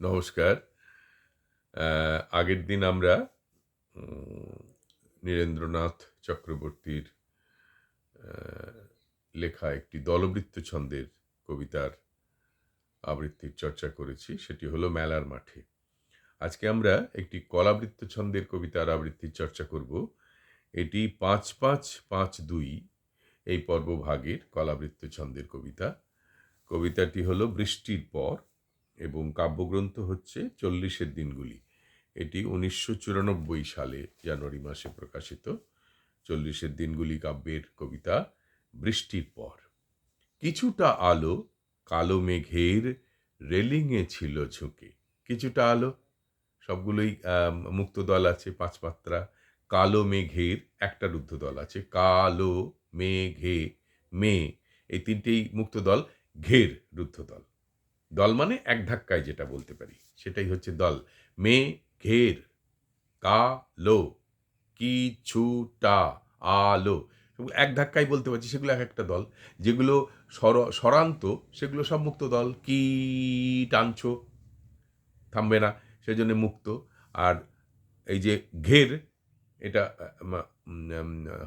নমস্কার। আগের দিন আমরা নীরেন্দ্রনাথ চক্রবর্তীর লেখা একটি দলবৃত্ত ছন্দের কবিতার আবৃত্তির চর্চা করেছি, সেটি হলো মেলার মাঠে। আজকে আমরা একটি কলাবৃত্ত ছন্দের কবিতার আবৃত্তির চর্চা করব। এটি পাঁচ পাঁচ পাঁচ দুই, এই পর্বভাগের কলাবৃত্ত ছন্দের কবিতা। কবিতাটি হলো বৃষ্টির পর এবং কাব্যগ্রন্থ হচ্ছে চল্লিশের দিনগুলি। এটি উনিশশো চুরানব্বই সালে জানুয়ারি মাসে প্রকাশিত। চল্লিশের দিনগুলি কাব্যের কবিতা বৃষ্টির পর। কিছুটা আলো কালো মেঘের রেলিংয়ে ছিল ঝুঁকে। কিছুটা আলো, সবগুলোই মুক্তদল আছে, পাঁচ মাত্রা কালো মেঘের, একটা রুদ্ধদল আছে, কালো মেঘে মে। এই তিনটেই মুক্তদল ঘের রুদ্ধদল দল মানে এক ধাক্কায় যেটা বলতে পারি, সেটাই হচ্ছে দল। মে ঘের কালো কিছুটা আলো। এক ধাক্কায় বলতে পারছি, সেগুলো এক একটা দল। যেগুলো সর, সরান্ত, সেগুলো সব মুক্ত দল। কি টানছ? থামবে না, সেজন্য মুক্ত। আর এই যে ঘের, এটা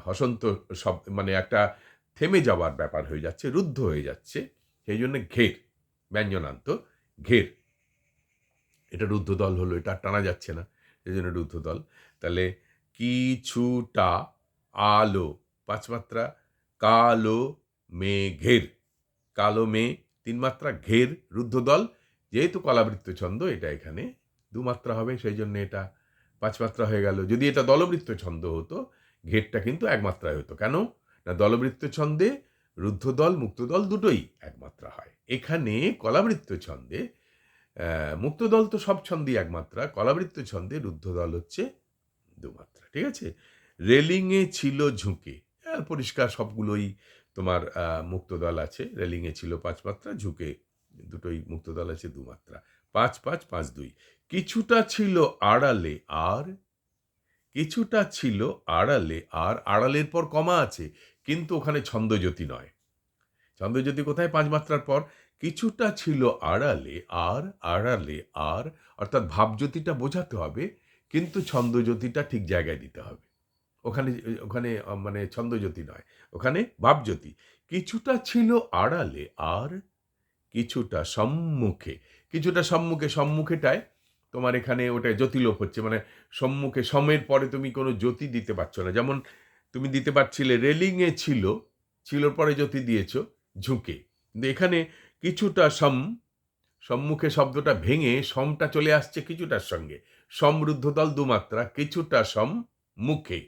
হসন্ত সব মানে একটা থেমে যাওয়ার ব্যাপার হয়ে যাচ্ছে, রুদ্ধ হয়ে যাচ্ছে, সেই জন্য ঘের। ব্যঞ্জনান্ত, ঘের। এটা রুদ্ধ দল হলো, এটা টানা যাচ্ছে না সেই জন্য রুদ্ধ দল তাহলে কিছুটা আলো, পাঁচ মাত্রা কালো মেঘের কালো মে, তিন মাত্রা ঘের রুদ্ধ দল যেহেতু কলাবৃত্ত ছন্দ, এটা এখানে দু মাত্রা হবে, সেই জন্য এটা পাঁচ মাত্রা হয়ে গেল। যদি এটা দলবৃত্ত ছন্দ হতো, ঘেরটা কিন্তু একমাত্রায় হতো। কেন? না, দলবৃত্ত ছন্দে রুদ্ধ দল মুক্ত দল দুটোই একমাত্রা হয়। এখানে কলাবৃত্ত ছন্দে আহ, মুক্ত দল তো সব ছন্দেই একমাত্রা কলাবৃত্ত ছন্দে রুদ্ধ দল হচ্ছে দুমাত্রা ঠিক আছে? রেলিংয়ে ছিল ঝুঁকে আর পরিষ্কার সবগুলোই তোমার আহ, মুক্ত দল আছে। রেলিংয়ে ছিল পাঁচ মাত্রা ঝুঁকে দুটোই মুক্ত দল আছে দুমাত্রা। পাঁচ পাঁচ পাঁচ দুই। কিছুটা ছিল আড়ালে আর কিছুটা ছিল আড়ালে আর আড়ালের পর কমা আছে কিন্তু ওখানে ছন্দজ্যোতি নয়। ছন্দজ্যোতি কোথায় পাঁচ মাত্রার পর কিছুটা ছিল আড়ালে, আর আড়ালে, আর, অর্থাৎ ভাবজ্যোতিটা বোঝাতে হবে, কিন্তু ছন্দজ্যোতিটা ঠিক জায়গায় দিতে হবে। ওখানে ওখানে মানে ছন্দজ্যোতি নয়, ওখানে ভাবজ্যোতি। কিছুটা ছিল আড়ালে, আর, কিছুটা সম্মুখে। কিছুটা সম্মুখে, সম্মুখেটায় তোমার এখানে ওটা জ্যোতিলোপ হচ্ছে মানে সম্মুখে, সমের পরে তুমি কোনো জ্যোতি দিতে পারছ না। যেমন তুমি দিতে পারছিলে রেলিংয়ে ছিল ছিল পরে জ্যোতি দিয়েছ ঝুঁকে। কিন্তু এখানে কিছুটা সম, সম্মুখে শব্দটা ভেঙে সমটা চলে আসছে কিছুটার সঙ্গে। সমৃদ্ধ দল দুমাত্রা, কিছুটা সম মুখে।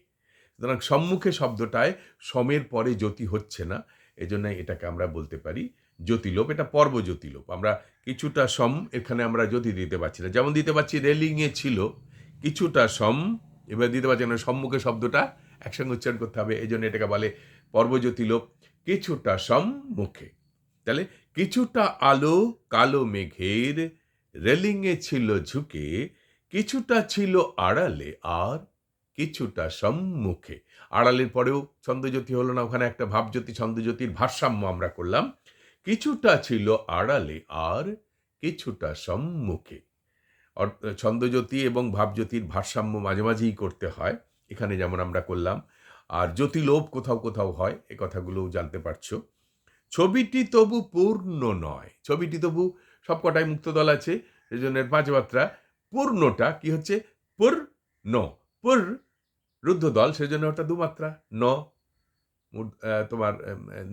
সুতরাং সম্মুখে শব্দটায় সমের পরে জ্যোতি হচ্ছে না এজন্য এটাকে আমরা বলতে পারি জ্যোতিলোপ। এটা পর্ব জ্যোতিলোপ। আমরা কিছুটা সম এখানে আমরা জ্যোতি দিতে পারছি না। যেমন দিতে পারছি রেলিংয়ে ছিল, কিছুটা সম, এবার দিতে পারছি না। সম্মুখে শব্দটা একসঙ্গে উচ্চারণ করতে হবে এই জন্য এটাকে বলে পর্বজ্যোতিলোপ কিছুটা সম্মুখে। তাহলে কিছুটা আলো, কালো মেঘের রেলিংয়ে ছিল ঝুঁকে, কিছুটা ছিল আড়ালে আর কিছুটা সম্মুখে। আড়ালের পরেও ছন্দজ্যোতি হলো না, ওখানে একটা ভাবজ্যোতি, ছন্দজ্যোতির ভারসাম্য আমরা করলাম। কিছুটা ছিল আড়ালে আর কিছুটা সম্মুখে। ছন্দজ্যোতি এবং ভাবজ্যোতির ভারসাম্য মাঝে মাঝেই করতে হয়। এখানে যেমন আমরা করলাম আর জ্যোতিলোপ কোথাও কোথাও হয়, এ কথাগুলোও জানতে পারছ। ছবিটি তবু পূর্ণ নয়। ছবিটি তবু সব কটাই মুক্তদল আছে সেজন্য এর পাঁচ মাত্রা পূর্ণটা কি হচ্ছে? পুর ন। পুর রুদ্ধদল, সেজন্য ওটা দুমাত্রা ন। তোমার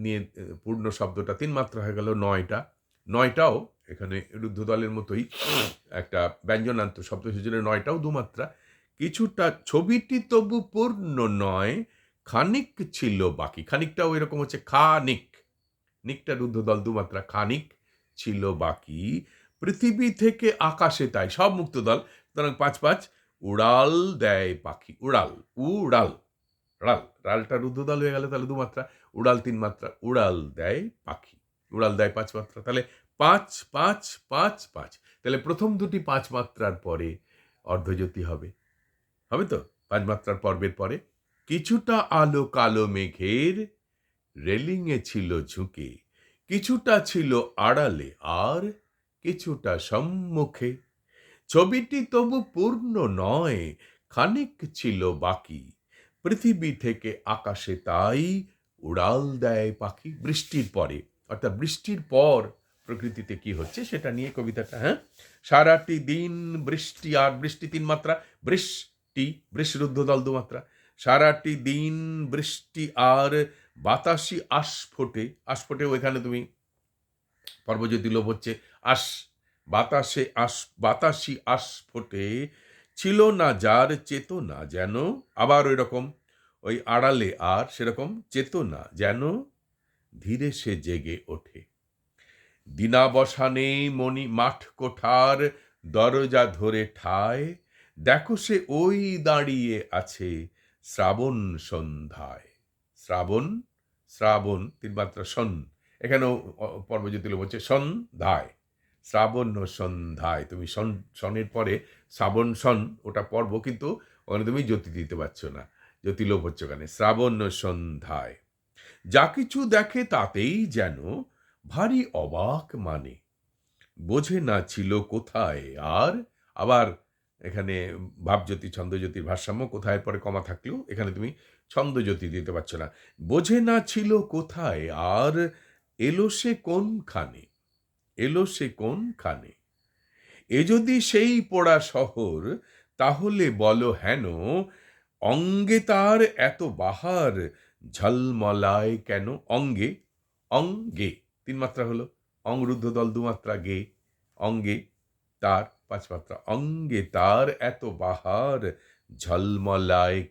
নিয়ে পূর্ণ শব্দটা তিন মাত্রা হয়ে গেল, নয়টা। নয়টাও এখানে রুদ্ধদলের মতোই একটা ব্যঞ্জনান্ত শব্দ, সেজন্য নয়টাও দুমাত্রা কিছুটা, ছবিটি তবু পূর্ণ নয় খানিক ছিল বাকি। খানিকটাও এরকম হচ্ছে খানিক। নিকটা রুদ্ধদল, দুমাত্রা খানিক ছিল বাকি। পৃথিবী থেকে আকাশে তাই, সব মুক্ত দল সুতরাং পাঁচ পাঁচ, উড়াল দেয় পাখি। উড়াল উড়াল রাল রালটা রুদ্ধদল হয়ে গেল, তাহলে দুমাত্রা। উড়াল তিন মাত্রা, উড়াল দেয় পাখি। উড়াল দেয় পাঁচ মাত্রা, তাহলে পাঁচ পাঁচ পাঁচ পাঁচ। তাহলে প্রথম দুটি পাঁচ মাত্রার পরে অর্ধজ্যোতি হবে। হবে তো? পাঁচ মাত্রার পর্বের পরে। কিছুটা আলো কালো মেঘের রেলিংয়ে ছিল ঝুঁকে। কিছুটা ছিল আড়ালে আর কিছুটা সম্মুখে। ছবিটি তবু পূর্ণ নয়, খানিক ছিল বাকি। পৃথিবী থেকে আকাশে তাই উড়াল দেয় পাখি। বৃষ্টির পরে, অর্থাৎ বৃষ্টির পর প্রকৃতিতে কি হচ্ছে সেটা নিয়ে কবিতাটা হ্যাঁ? সারাটি দিন বৃষ্টি আর বৃষ্টি তিন মাত্রা, বৃষ্টি বৃষরুদ্ধ দল দুমাত্রা সারাটি দিন বৃষ্টি আর বাতাসি আস্ফোটে আস্ফোটেও ওইখানে তুমি পর্বজ্যোতি লোভ হচ্ছে। আস বাতাসে আস বাতাসি আস্ফোটে ছিল না যার চেতনা যেন, আবার ওই রকম ওই আড়ালে আর সেরকম চেতনা যেন ধীরে সে জেগে ওঠে। দিনাবসানে মণি মাঠ কোঠার, দরজা ধরে ঠায়, দেখো সে ওই দাঁড়িয়ে আছে। শ্রাবণ সন্ধ্যায়। শ্রাবণ শ্রাবণ, তিন মাত্রা সন। এখানেও পর্বজ্যোতিল বলছে, সন্ধ্যায়। শ্রাবণ সন্ধ্যায়। তুমি সন, সনের পরে শ্রাবণ, সন, ওটা পর্ব কিন্তু ওখানে তুমি জ্যোতি দিতে পারছ না। জ্যোতিলোভ হচ্ছে ওখানে। শ্রাবণ সন্ধ্যায়। যা কিছু দেখে তাতেই যেন ভারী অবাক মানে। বোঝে না ছিল কোথায় আর, আবার এখানে ভাবজ্যোতি, ছন্দজ্যোতির ভারসাম্য কোথায় পরে কমা থাকলেও এখানে তুমি ছন্দজ্যোতি দিতে পারছ না। বোঝে না ছিল কোথায়, আর এলো সে কোনখানে? এলো সে কোন খানে এ যদি সেই পোড়া শহর, তাহলে বলো হেন, অঙ্গে তার এত বাহার, ঝলমলায় কেন অঙ্গে? অঙ্গে, তিন মাত্রা হলো অংরুদ্ধ দল দুমাত্রা গে, অঙ্গে তার পাত্র। অঙ্গে তার এত বাহার ঝলমলায়